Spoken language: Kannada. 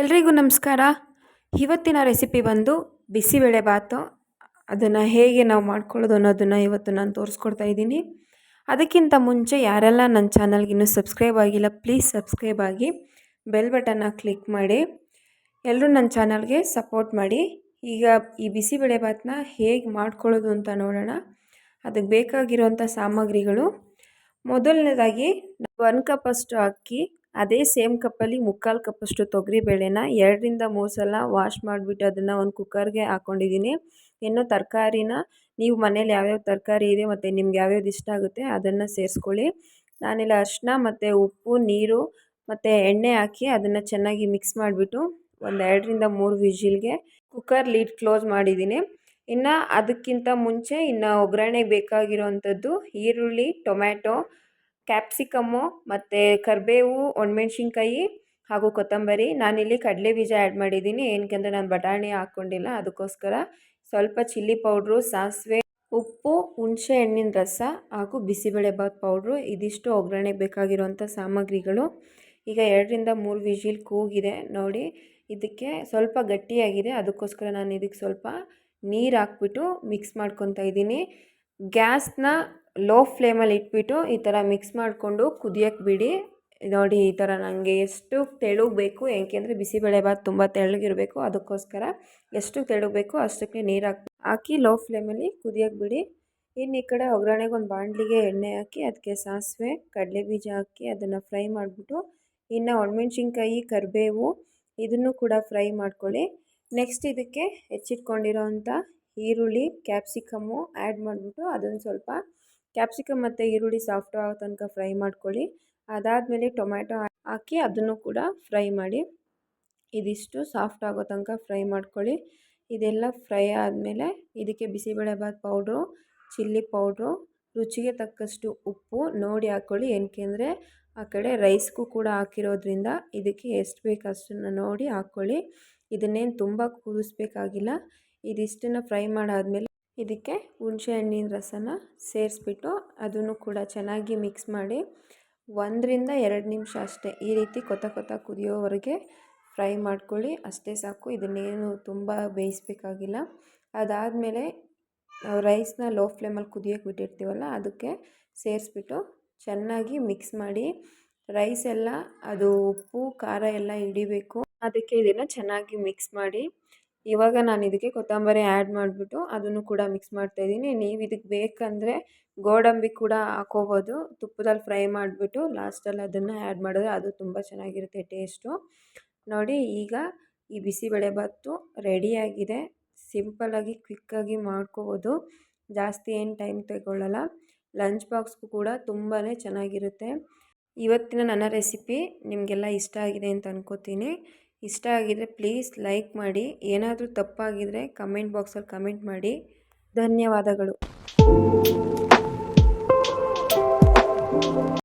ಎಲ್ರಿಗೂ ನಮಸ್ಕಾರ. ಇವತ್ತಿನ ರೆಸಿಪಿ ಬಂದು ಬಿಸಿಬೇಳೆ ಬಾತು. ಅದನ್ನು ಹೇಗೆ ನಾವು ಮಾಡ್ಕೊಳ್ಳೋದು ಅನ್ನೋದನ್ನು ಇವತ್ತು ನಾನು ತೋರಿಸ್ಕೊಡ್ತಾ ಇದ್ದೀನಿ. ಅದಕ್ಕಿಂತ ಮುಂಚೆ ಯಾರೆಲ್ಲ ನನ್ನ ಚಾನಲ್ಗೆ ಇನ್ನೂ ಸಬ್ಸ್ಕ್ರೈಬ್ ಆಗಿಲ್ಲ, ಪ್ಲೀಸ್ ಸಬ್ಸ್ಕ್ರೈಬ್ ಆಗಿ ಬೆಲ್ ಬಟನ್ನ ಕ್ಲಿಕ್ ಮಾಡಿ. ಎಲ್ಲರೂ ನನ್ನ ಚಾನಲ್ಗೆ ಸಪೋರ್ಟ್ ಮಾಡಿ. ಈಗ ಈ ಬಿಸಿಬೇಳೆ ಭಾತನ್ನ ಹೇಗೆ ಮಾಡ್ಕೊಳ್ಳೋದು ಅಂತ ನೋಡೋಣ. ಅದಕ್ಕೆ ಬೇಕಾಗಿರುವಂಥ ಸಾಮಗ್ರಿಗಳು ಮೊದಲನೇದಾಗಿ ಒಂದು ಕಪ್ಪಷ್ಟು ಅಕ್ಕಿ, ಅದೇ ಸೇಮ್ ಕಪ್ಪಲ್ಲಿ ಮುಕ್ಕಾಲು ಕಪ್ಪಷ್ಟು ತೊಗರಿಬೇಳೆನ ಎರಡರಿಂದ ಮೂರು ಸಲ ವಾಶ್ ಮಾಡಿಬಿಟ್ಟು ಅದನ್ನು ಒಂದು ಕುಕ್ಕರ್ಗೆ ಹಾಕ್ಕೊಂಡಿದ್ದೀನಿ ಇನ್ನು ತರಕಾರಿನ ನೀವು ಮನೇಲಿ ಯಾವ್ಯಾವ ತರಕಾರಿ ಇದೆ ಮತ್ತು ನಿಮ್ಗೆ ಯಾವ್ಯಾವ್ದು ಇಷ್ಟ ಆಗುತ್ತೆ ಅದನ್ನು ಸೇರಿಸ್ಕೊಳ್ಳಿ. ನಾನಿಲ್ಲ ಅರಿಶಿನ ಮತ್ತು ಉಪ್ಪು, ನೀರು ಮತ್ತು ಎಣ್ಣೆ ಹಾಕಿ ಅದನ್ನು ಚೆನ್ನಾಗಿ ಮಿಕ್ಸ್ ಮಾಡಿಬಿಟ್ಟು ಒಂದು ಎರಡರಿಂದ ಮೂರು ವಿಜಿಲ್ಗೆ ಕುಕ್ಕರ್ ಲೀಡ್ ಕ್ಲೋಸ್ ಮಾಡಿದ್ದೀನಿ ಇನ್ನು ಅದಕ್ಕಿಂತ ಮುಂಚೆ ಇನ್ನು ಒಗ್ಗರಣೆಗೆ ಬೇಕಾಗಿರೋವಂಥದ್ದು ಈರುಳ್ಳಿ, ಟೊಮ್ಯಾಟೊ, ಕ್ಯಾಪ್ಸಿಕಮ್ಮು ಮತ್ತು ಕರಿಬೇವು, ಒಣಮೆಣ್ಸಿನ್ಕಾಯಿ ಹಾಗೂ ಕೊತ್ತಂಬರಿ. ನಾನಿಲ್ಲಿ ಕಡಲೆ ಬೀಜ ಆ್ಯಡ್ ಮಾಡಿದ್ದೀನಿ. ಏನಕ್ಕೆ ನಾನು ಬಟಾಣಿ ಹಾಕ್ಕೊಂಡಿಲ್ಲ. ಅದಕ್ಕೋಸ್ಕರ ಸ್ವಲ್ಪ ಚಿಲ್ಲಿ ಪೌಡ್ರು, ಸಾಸಿವೆ, ಉಪ್ಪು, ಹುಣಸೆ ಹಣ್ಣಿನ ರಸ ಹಾಗೂ ಬಿಸಿಬೇಳೆಬಾತ್ ಪೌಡ್ರು. ಇದಿಷ್ಟು ಒಗ್ಗರಣೆಗೆ ಬೇಕಾಗಿರುವಂಥ ಸಾಮಗ್ರಿಗಳು. ಈಗ ಎರಡರಿಂದ ಮೂರು ವಿಜಿಲ್ ಕೂಗಿದೆ ನೋಡಿ. ಇದಕ್ಕೆ ಸ್ವಲ್ಪ ಗಟ್ಟಿಯಾಗಿದೆ. ಅದಕ್ಕೋಸ್ಕರ ನಾನು ಇದಕ್ಕೆ ಸ್ವಲ್ಪ ನೀರು ಹಾಕ್ಬಿಟ್ಟು ಮಿಕ್ಸ್ ಮಾಡ್ಕೊತಾ ಇದ್ದೀನಿ. ಗ್ಯಾಸ್ನ ಲೋ ಫ್ಲೇಮಲ್ಲಿ ಇಟ್ಬಿಟ್ಟು ಈ ಥರ ಮಿಕ್ಸ್ ಮಾಡಿಕೊಂಡು ಕುದಿಯೋಕ್ಕೆ ಬಿಡಿ. ನೋಡಿ ಈ ಥರ ನನಗೆ ಎಷ್ಟು ತೆಳು ಬೇಕು ಏಕೆಂದರೆ ಬಿಸಿಬೇಳೆಭಾತ್ ತುಂಬ ತೆಳ್ಳಗಿರಬೇಕು ಅದಕ್ಕೋಸ್ಕರ ಎಷ್ಟು ತೆಳು ಬೇಕು ಅಷ್ಟಕ್ಕೆ ನೀರು ಹಾಕಿ ಹಾಕಿ ಲೋ ಫ್ಲೇಮಲ್ಲಿ ಕುದಿಯೋಕ್ಕೆ ಬಿಡಿ. ಇನ್ನು ಈ ಕಡೆ ಒಗ್ಗರಣೆಗೆ ಒಂದು ಬಾಣಲಿಗೆ ಎಣ್ಣೆ ಹಾಕಿ ಅದಕ್ಕೆ ಸಾಸಿವೆ ಕಡಲೆ ಬೀಜ ಹಾಕಿ ಅದನ್ನು ಫ್ರೈ ಮಾಡಿಬಿಟ್ಟು ಇನ್ನು ಒಣಮೆಣ್ಸಿನ್ಕಾಯಿ, ಕರಿಬೇವು ಇದನ್ನು ಕೂಡ ಫ್ರೈ ಮಾಡ್ಕೊಳ್ಳಿ. ನೆಕ್ಸ್ಟ್ ಇದಕ್ಕೆ ಹೆಚ್ಚಿಟ್ಕೊಂಡಿರೋಂಥ ಈರುಳ್ಳಿ ಕ್ಯಾಪ್ಸಿಕಮ್ಮು ಆ್ಯಡ್ ಮಾಡಿಬಿಟ್ಟು ಅದನ್ನು ಸ್ವಲ್ಪ ಕ್ಯಾಪ್ಸಿಕಮ್ ಮತ್ತು ಈರುಳ್ಳಿ ಸಾಫ್ಟ್ ಆಗೋ ತನಕ ಫ್ರೈ ಮಾಡ್ಕೊಳ್ಳಿ. ಅದಾದಮೇಲೆ ಟೊಮ್ಯಾಟೊ ಹಾಕಿ ಅದನ್ನು ಕೂಡ ಫ್ರೈ ಮಾಡಿ. ಇದಿಷ್ಟು ಸಾಫ್ಟ್ ಆಗೋ ತನಕ ಫ್ರೈ ಮಾಡ್ಕೊಳ್ಳಿ. ಇದೆಲ್ಲ ಫ್ರೈ ಆದಮೇಲೆ ಇದಕ್ಕೆ ಬಿಸಿಬೇಳೆಭಾತ್ ಪೌಡ್ರು ಚಿಲ್ಲಿ ಪೌಡ್ರು ರುಚಿಗೆ ತಕ್ಕಷ್ಟು ಉಪ್ಪು ನೋಡಿ ಹಾಕ್ಕೊಳ್ಳಿ ಏನಕ್ಕೆ ಅಂದರೆ ಆ ಕಡೆ ರೈಸ್ಗೂ ಕೂಡ ಹಾಕಿರೋದ್ರಿಂದ ಇದಕ್ಕೆ ಎಷ್ಟು ಬೇಕು ಅಷ್ಟನ್ನು ನೋಡಿ ಹಾಕ್ಕೊಳ್ಳಿ ಇದನ್ನೇನು ತುಂಬ ಕುದಿಸ್ಬೇಕಾಗಿಲ್ಲ. ಇದಿಷ್ಟನ್ನು ಫ್ರೈ ಮಾಡಾದಮೇಲೆ ಇದಕ್ಕೆ ಹುಣಸೆ ಹಣ್ಣಿನ ರಸನ ಸೇರಿಸ್ಬಿಟ್ಟು ಅದನ್ನು ಕೂಡ ಚೆನ್ನಾಗಿ ಮಿಕ್ಸ್ ಮಾಡಿ ಒಂದರಿಂದ ಎರಡು ನಿಮಿಷ ಅಷ್ಟೇ ಈ ರೀತಿ ಕೊತ ಕೊತ ಕುದಿಯೋವರೆಗೆ ಫ್ರೈ ಮಾಡ್ಕೊಳ್ಳಿ. ಅಷ್ಟೇ ಸಾಕು. ಇದನ್ನೇನು ತುಂಬ ಬೇಯಿಸ್ಬೇಕಾಗಿಲ್ಲ. ಅದಾದಮೇಲೆ ನಾವು ರೈಸ್ನ ಲೋ ಫ್ಲೇಮಲ್ಲಿ ಕುದಿಯೋಕ್ಕೆ ಬಿಟ್ಟಿರ್ತೀವಲ್ಲ ಅದಕ್ಕೆ ಸೇರಿಸ್ಬಿಟ್ಟು ಚೆನ್ನಾಗಿ ಮಿಕ್ಸ್ ಮಾಡಿ ರೈಸ್ ಎಲ್ಲ, ಅದು ಉಪ್ಪು, ಖಾರ ಎಲ್ಲ ಹಿಡಿಬೇಕು. ಅದಕ್ಕೆ ಇದನ್ನು ಚೆನ್ನಾಗಿ ಮಿಕ್ಸ್ ಮಾಡಿ. ಇವಾಗ ನಾನು ಇದಕ್ಕೆ ಕೊತ್ತಂಬರಿ ಆ್ಯಡ್ ಮಾಡಿಬಿಟ್ಟು ಅದನ್ನು ಕೂಡ ಮಿಕ್ಸ್ ಮಾಡ್ತಾಯಿದ್ದೀನಿ ನೀವು ಇದಕ್ಕೆ ಬೇಕಂದರೆ ಗೋಡಂಬಿ ಕೂಡ ಹಾಕೋಬೋದು. ತುಪ್ಪದಲ್ಲಿ ಫ್ರೈ ಮಾಡಿಬಿಟ್ಟು ಲಾಸ್ಟಲ್ಲಿ ಅದನ್ನು ಆ್ಯಡ್ ಮಾಡಿದ್ರೆ ಅದು ತುಂಬ ಚೆನ್ನಾಗಿರುತ್ತೆ ಟೇಸ್ಟು ನೋಡಿ ಈಗ ಈ ಬಿಸಿಬೇಳೆಭಾತು ರೆಡಿಯಾಗಿದೆ ಸಿಂಪಲ್ಲಾಗಿ ಕ್ವಿಕ್ಕಾಗಿ ಮಾಡ್ಕೋಬೋದು. ಜಾಸ್ತಿ ಏನು ಟೈಮ್ ತಗೊಳ್ಳಲ್ಲ ಲಂಚ್ ಬಾಕ್ಸ್ಗೂ ಕೂಡ ತುಂಬಾ ಚೆನ್ನಾಗಿರುತ್ತೆ. ಇವತ್ತಿನ ನನ್ನ ರೆಸಿಪಿ ನಿಮಗೆಲ್ಲ ಇಷ್ಟ ಆಗಿದೆ ಅಂತ ಅನ್ಕೋತೀನಿ. ಇಷ್ಟ ಆಗಿದರೆ ಪ್ಲೀಸ್ ಲೈಕ್ ಮಾಡಿ. ಏನಾದರೂ ತಪ್ಪಾಗಿದ್ದರೆ ಕಮೆಂಟ್ ಬಾಕ್ಸಲ್ಲಿ ಕಮೆಂಟ್ ಮಾಡಿ. ಧನ್ಯವಾದಗಳು.